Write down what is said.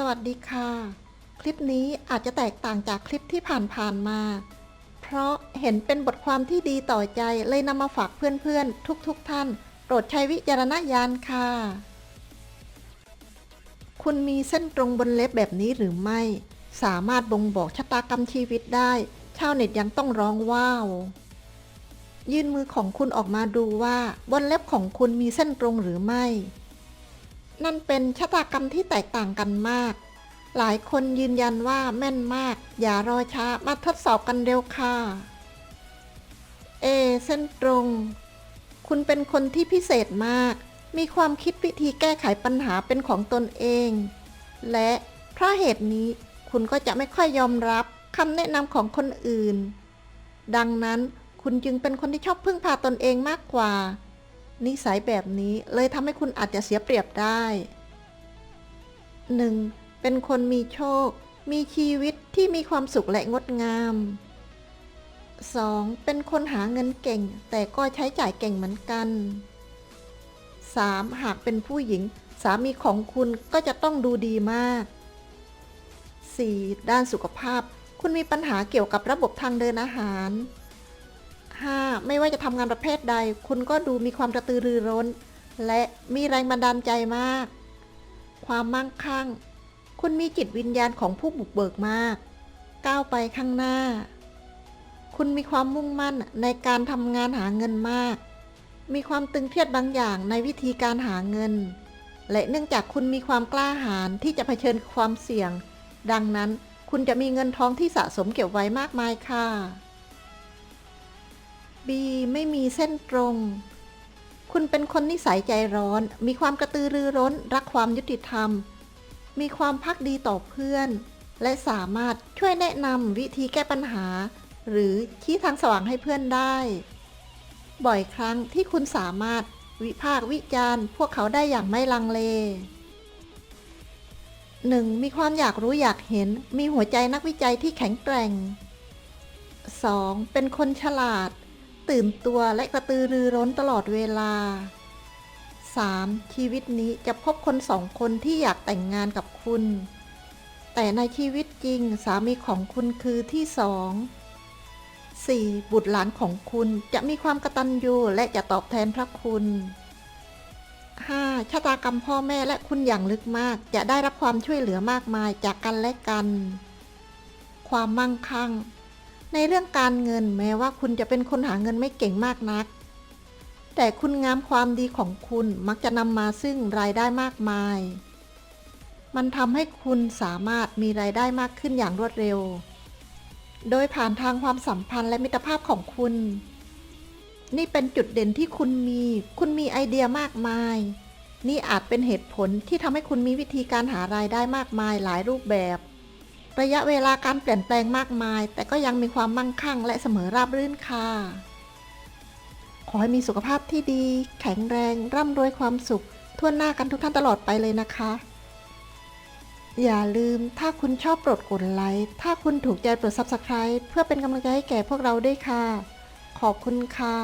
สวัสดีค่ะ คลิปนี้อาจจะแตกต่างจากคลิปที่ผ่านๆมา เพราะเห็นเป็นบทความที่ดีต่อใจเลยนำมาฝากเพื่อนๆ ทุกๆทท่าน โปรดใช้วิจารณญาณค่ะ คุณมีเส้นตรงบนเล็บแบบนี้หรือไม่ สามารถบ่งบอกชะตากรรมชีวิตได้ ชาวเน็ตยังต้องร้องว้าว ยื่นมือของคุณออกมาดูว่าบนเล็บของคุณมีเส้นตรงหรือไม่ นั่นเป็นชะตากรรมที่แตกต่างกันมาก หลายคนยืนยันว่าแม่นมาก อย่ารอช้ามาทดสอบกันเร็วค่ะ เอ เส้นตรง คุณเป็นคนที่พิเศษมาก มีความคิดวิธีแก้ไขปัญหาเป็นของตนเอง และเพราะเหตุนี้คุณก็จะไม่ค่อยยอมรับคำแนะนำของคนอื่น ดังนั้นคุณจึงเป็นคนที่ชอบพึ่งพาตนเองมากกว่า นิสัยแบบนี้เลยทำให้คุณอาจจะเสียเปรียบได้ 1. เป็นคนมีโชค มีชีวิตที่มีความสุขและงดงาม 2. เป็นคนหาเงินเก่ง แต่ก็ใช้จ่ายเก่งเหมือนกัน 3. หากเป็นผู้หญิง สามีของคุณก็จะต้องดูดีมาก 4. ด้านสุขภาพ คุณมีปัญหาเกี่ยวกับระบบทางเดินอาหาร 5. ไม่ว่าจะทำงานประเภทใด คุณก็ดูมีความกระตือรือร้น และมีแรงบันดาลใจมาก ความมั่งคั่ง คุณมีจิตวิญญาณของผู้บุกเบิกมาก ก้าวไปข้างหน้า คุณมีความมุ่งมั่นในการทำงานหาเงินมาก มีความตึงเครียดบางอย่างในวิธีการหาเงิน และเนื่องจากคุณมีความกล้าหาญที่จะเผชิญความเสี่ยง ดังนั้นคุณจะมีเงินทองที่สะสมเก็บไว้มากมายค่ะ B ไม่มีเส้นตรง คุณเป็นคนนิสัยใจร้อน มีความกระตือรือร้น รักความยุติธรรม มีความพักดีต่อเพื่อน และสามารถช่วยแนะนำวิธีแก้ปัญหา หรือชี้ทางสว่างให้เพื่อนได้ บ่อยครั้งที่คุณสามารถวิพากษ์วิจารณ์ พวกเขาได้อย่างไม่ลังเล 1. มีความอยากรู้อยากเห็น มีหัวใจนักวิจัยที่แข็งแกร่ง 2. เป็นคนฉลาด ตื่นตัวและกระตือรือร้นตลอดเวลา 3. ชีวิตนี้จะพบคนสองคนที่อยากแต่งงานกับคุณ แต่ในชีวิตจริงสามีของคุณคือที่สอง 4. บุตรหลานของคุณจะมีความกตัญญูและจะตอบแทนพระคุณ 5. ชะตากรรมพ่อแม่และคุณอย่างลึกมาก จะได้รับความช่วยเหลือมากมายจากกันและกัน ความมั่งคั่ง ในเรื่องการเงินแม้ว่าคุณจะเป็นคนหาเงินไม่เก่งมากนัก แต่คุณงามความดีของคุณมักจะนำมาซึ่งรายได้มากมาย มันทำให้คุณสามารถมีรายได้มากขึ้นอย่างรวดเร็ว โดยผ่านทางความสัมพันธ์และมิตรภาพของคุณ นี่เป็นจุดเด่นที่คุณมี คุณมีไอเดียมากมาย นี่อาจเป็นเหตุผลที่ทำให้คุณมีวิธีการหารายได้มากมายหลายรูปแบบ ระยะเวลาการเปลี่ยนแปลงมากมาย แต่ก็ยังมีความมั่งคั่งและเสมอราบรื่นค่ะ ขอให้มีสุขภาพที่ดี แข็งแรง ร่ำรวยความสุข ทั่วหน้ากันทุกท่านตลอดไปเลยนะคะ อย่าลืมถ้าคุณชอบโปรดกดไลค์ ถ้าคุณถูกใจโปรด Subscribe เพื่อเป็นกำลังใจให้แก่พวกเราด้วยค่ะ ขอบคุณค่ะ